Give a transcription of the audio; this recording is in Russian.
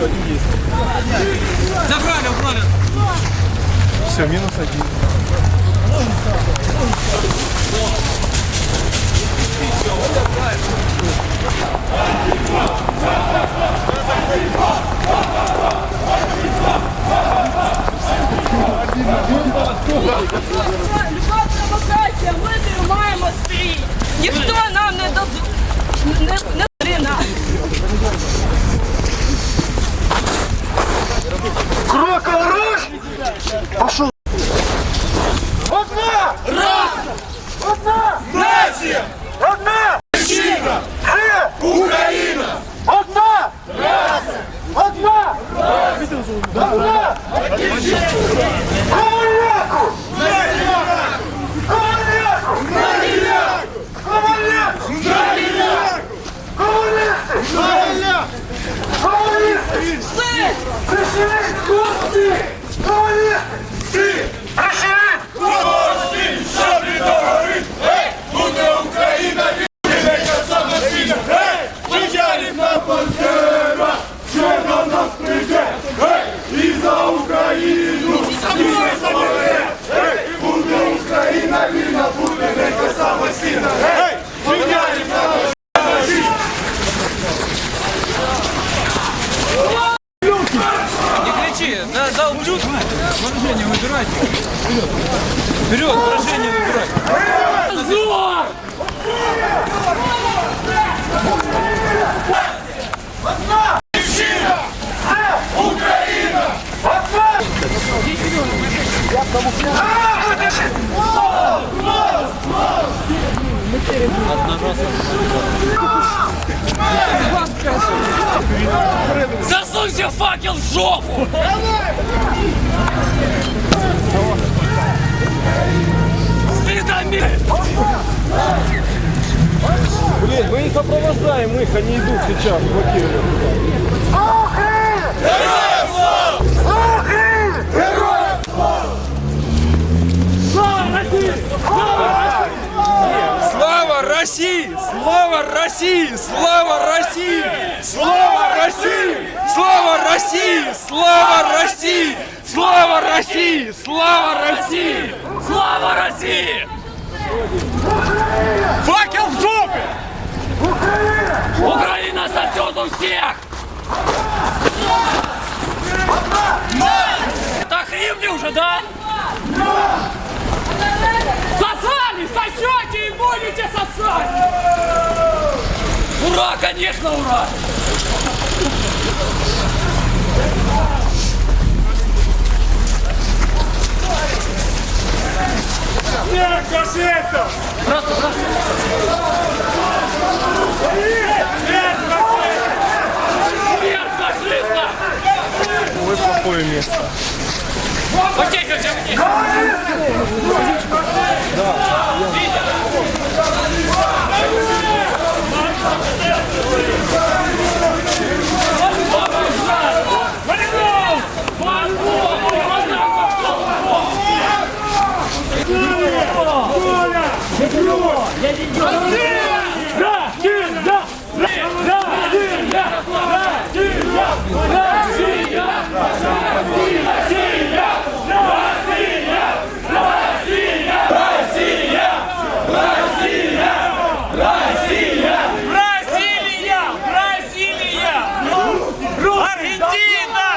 Все, один есть. Забрали, убрали. Все, минус один. Люба провокація, ми тримаємо стрій. Ніхто нація! Одна Україна! Україна! Одна! Раса! Одна! Раса! Одна! Комаляку! Комаляку! Комаляку! Комаляку! Комуністи! Комуністи! Пришли! Кости! Комуністи! Пришли! Пантера, що до нас прийде, гей, і за Україну, і не забере, гей, буде Україна, вільна, буде нека самостійна, гей, Чечерівна Не кричи, да, да, убьют. Поражение выбирайте. Вперед, поражение выбирать. Засунься факел в жопу! Стыдами! Блин, мы их сопровождаем их, они идут сейчас, блокируют. Україна! Героям слава! Україна! Слава России! Слава России! Слава России! Слава России! Слава России! Слава России! Слава России! Слава России! Слава России! Факел в жопе! Украина сосет у всех! Это хрипли уже, да? Сосали, сосете будете сосать! Ура, конечно, ура! Нет, Кашетов! Просто, просто! Нет, нет, нет, фашиста! Ой, плохое место. Потекайте мне! Я не